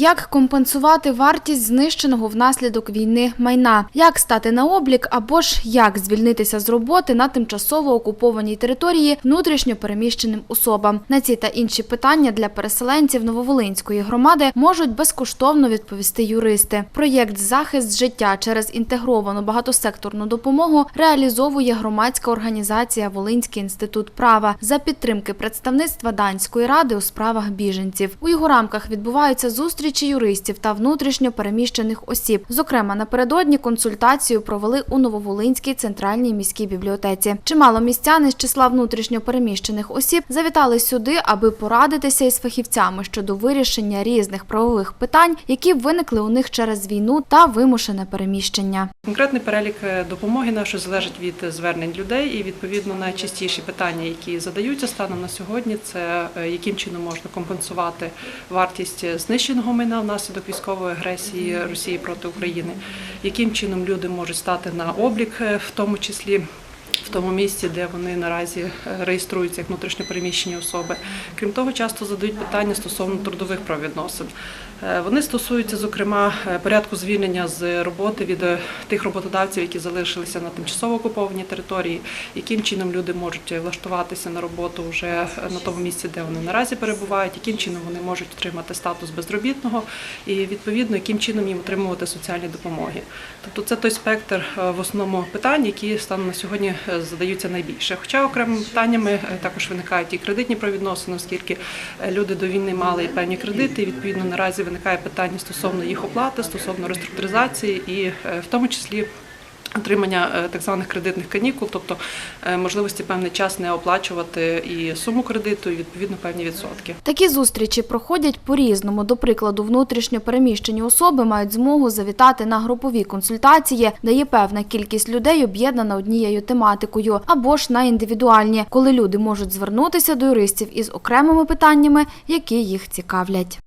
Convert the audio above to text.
Як компенсувати вартість знищеного внаслідок війни майна? Як стати на облік або ж як звільнитися з роботи на тимчасово окупованій території внутрішньо переміщеним особам? На ці та інші питання для переселенців Нововолинської громади можуть безкоштовно відповісти юристи. Проєкт Захист життя через інтегровану багатосекторну допомогу реалізовує громадська організація Волинський інститут права за підтримки представництва данської ради у справах біженців. У його рамках відбуваються зустрічі юристів та внутрішньо переміщених осіб. Зокрема, напередодні консультацію провели у Нововолинській центральній міській бібліотеці. Чимало містян із числа внутрішньо переміщених осіб завітали сюди, аби порадитися із фахівцями щодо вирішення різних правових питань, які виникли у них через війну та вимушене переміщення. Конкретний перелік е, допомоги нашої залежить від звернень людей, і відповідно найчастіші питання, які задаються станом на сьогодні, це е, яким чином можна компенсувати вартість знищеного майна внаслідок військової агресії Росії проти України, яким чином люди можуть стати на облік, е, в тому числі. Тому місці, де вони наразі е, реєструються як внутрішньопереміщені особи. Крім того, часто задають питання стосовно трудових правовідносин. Е, Вони стосуються, зокрема, е, порядку звільнення з роботи від тих роботодавців, які залишилися на тимчасово окупованій території, яким чином люди можуть влаштуватися на роботу вже на тому місці, де вони наразі перебувають, яким чином вони можуть отримати статус безробітного і відповідно яким чином їм отримувати соціальні допомоги. Тобто це той спектр в основному питань, які станом на сьогодні задаються найбільше. Хоча окремими питаннями е, також виникають і кредитні провідносини, оскільки е, люди до війни мали певні кредити. І відповідно наразі виникає питання стосовно їх оплати, стосовно реструктуризації і е, в тому числі. Отримання е, так званих кредитних канікул, тобто е, можливості певний час не оплачувати і суму кредиту, і відповідно певні відсотки. Такі зустрічі проходять по-різному. До прикладу, внутрішньо переміщені особи мають змогу завітати на групові консультації, де є певна кількість людей об'єднана однією тематикою, або ж на індивідуальні, коли люди можуть звернутися до юристів із окремими питаннями, які їх цікавлять.